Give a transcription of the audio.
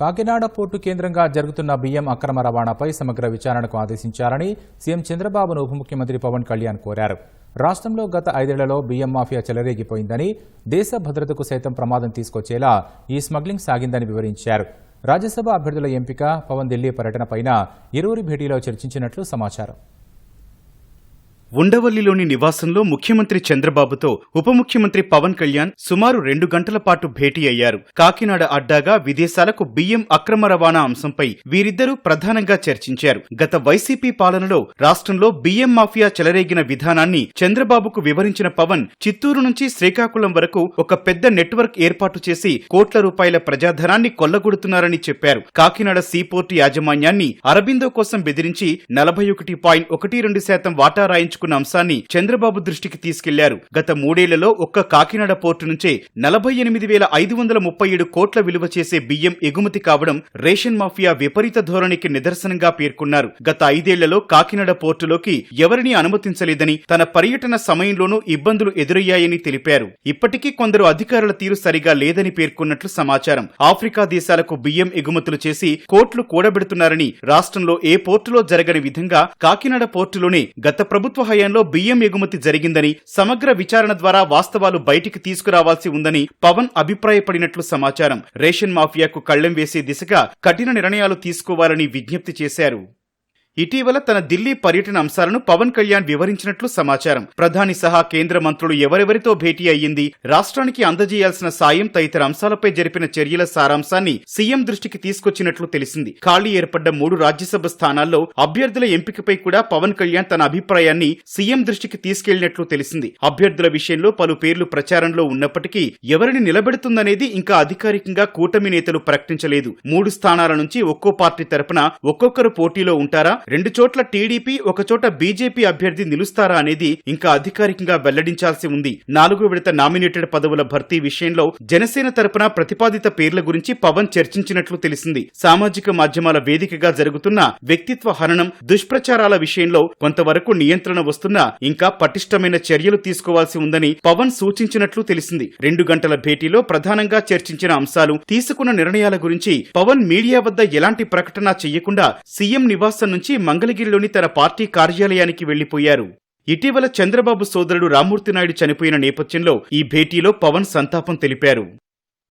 Kakinada port కేంద్రంగా జరుగుతున్న బియ్యం అక్రమ రవాణాపై సమగ్ర విచారణకు ఆదేశించాలని సీఎం చంద్రబాబును ఉప ముఖ్యమంత్రి పవన్ కళ్యాణ్ కోరారు. రాష్ట్రంలో గత ఐదేళ్ళలో బియ్యం మాఫియా చెలరేగిపోయిందని దేశ భద్రతకు సైతం ప్రమాదం తీసుకొచ్చేలా ఈ స్మగ్లింగ్ సాగిందని వివరించారు. రాజ్యసభ అభ్యర్థుల ఎంపిక పవన్ ఢిల్లీ పర్యటనపైన ఇరువురి భేటీలో చర్చించినట్లు సమాచారం. ఉండవల్లిలోని నివాసంలో ముఖ్యమంత్రి చంద్రబాబుతో ఉప ముఖ్యమంత్రి పవన్ కళ్యాణ్ సుమారు రెండు గంటల పాటు భేటీ అయ్యారు. కాకినాడ అడ్డాగా విదేశాలకు బియ్యం అక్రమ రవాణా అంశంపై వీరిద్దరూ ప్రధానంగా చర్చించారు. గత వైసీపీ పాలనలో రాష్ట్రంలో బియ్యం మాఫియా చెలరేగిన విధానాన్ని చంద్రబాబుకు వివరించిన పవన్ చిత్తూరు నుంచి శ్రీకాకుళం వరకు ఒక పెద్ద నెట్వర్క్ ఏర్పాటు చేసి కోట్ల రూపాయల ప్రజాధనాన్ని కొల్లగొడుతున్నారని చెప్పారు. కాకినాడ సీపోర్టు యాజమాన్యాన్ని అరబిందో కోసం బెదిరించి నలభై ఒకటి పాయింట్ ఒకటి రెండు శాతం వాటా రాయించు రాయించుకున్న అంశాన్ని చంద్రబాబు దృష్టికి తీసుకెళ్ళారు. గత మూడేళ్ళలో ఒక్క కాకినాడ పోర్టు నుంచే నలభై ఎనిమిది వేల ఐదు వందల ముప్పై ఏడు కోట్ల విలువ చేసే బియ్యం ఎగుమతి కావడం రేషన్ మాఫియా విపరీత ధోరణికి నిదర్శనంగా పేర్కొన్నారు. గత ఐదేళ్ళలో కాకినాడ పోర్టులోకి ఎవరినీ అనుమతించలేదని తన పర్యటన సమయంలోనూ ఇబ్బందులు ఎదురయ్యాయని తెలిపారు. ఇప్పటికీ కొందరు అధికారుల తీరు సరిగా లేదని పేర్కొన్నట్లు సమాచారం. ఆఫ్రికా దేశాలకు బియ్యం ఎగుమతులు చేసి కోట్లు కూడబెడుతున్నారని రాష్ట్రంలో ఏ పోర్టులో జరగని విధంగా కాకినాడ పోర్టులోనే గత ప్రభుత్వ హయాంలో బియ్యం ఎగుమతి జరిగిందని సమగ్ర విచారణ ద్వారా వాస్తవాలు బయటికి తీసుకురావాల్సి ఉందని పవన్ అభిప్రాయపడినట్లు సమాచారం. రేషన్ మాఫియాకు కళ్ళెం వేసే దిశగా కఠిన నిర్ణయాలు తీసుకోవాలని విజ్ఞప్తి చేశారు. ఇటీవల తన ఢిల్లీ పర్యటన అంశాలను పవన్ కళ్యాణ్ వివరించినట్లు సమాచారం. ప్రధాని సహా కేంద్ర మంత్రులు ఎవరెవరితో భేటీ అయ్యింది? రాష్ట్రానికి అందజేయాల్సిన సాయం తదితర అంశాలపై జరిపిన చర్యల సారాంశాన్ని సీఎం దృష్టికి తీసుకొచ్చినట్లు తెలిసింది. ఖాళీ ఏర్పడ్డ మూడు రాజ్యసభ స్థానాల్లో అభ్యర్థుల ఎంపికపై కూడా పవన్ కళ్యాణ్ తన అభిప్రాయాన్ని సీఎం దృష్టికి తీసుకెళ్ళినట్లు తెలిసింది. అభ్యర్థుల విషయంలో పలు పేర్లు ప్రచారంలో ఉన్నప్పటికీ ఎవరిని నిలబెడుతుందనేది ఇంకా అధికారికంగా కూటమి నేతలు ప్రకటించలేదు. మూడు స్థానాల నుంచి ఒక్కో పార్టీ తరపున ఒక్కొక్కరు పోటీలో ఉంటారా? రెండు చోట్ల టీడీపీ ఒక చోట బీజేపీ అభ్యర్థి నిలుస్తారా అనేది ఇంకా అధికారికంగా వెల్లడించాల్సి ఉంది. నాలుగు విడత నామినేటెడ్ పదవుల భర్తీ విషయంలో జనసేన తరపున ప్రతిపాదిత పేర్ల గురించి పవన్ చర్చించినట్లు తెలిసింది. సామాజిక మాధ్యమాల వేదికగా జరుగుతున్న వ్యక్తిత్వ హననం దుష్ప్రచారాల విషయంలో కొంతవరకు నియంత్రణ వస్తున్నా ఇంకా పటిష్టమైన చర్యలు తీసుకోవాల్సి ఉందని పవన్ సూచించినట్లు తెలిసింది. రెండు గంటల భేటీలో ప్రధానంగా చర్చించిన అంశాలు తీసుకున్న నిర్ణయాల గురించి పవన్ మీడియా వద్ద ఎలాంటి ప్రకటన చేయకుండా సీఎం నివాసం నుంచి నుంచి మంగళగిరిలోని తన పార్టీ కార్యాలయానికి వెళ్ళిపోయారు. ఇటీవల చంద్రబాబు సోదరుడు రామ్మూర్తి నాయుడు చనిపోయిన నేపథ్యంలో ఈ భేటీలో పవన్ సంతాపం తెలిపారు.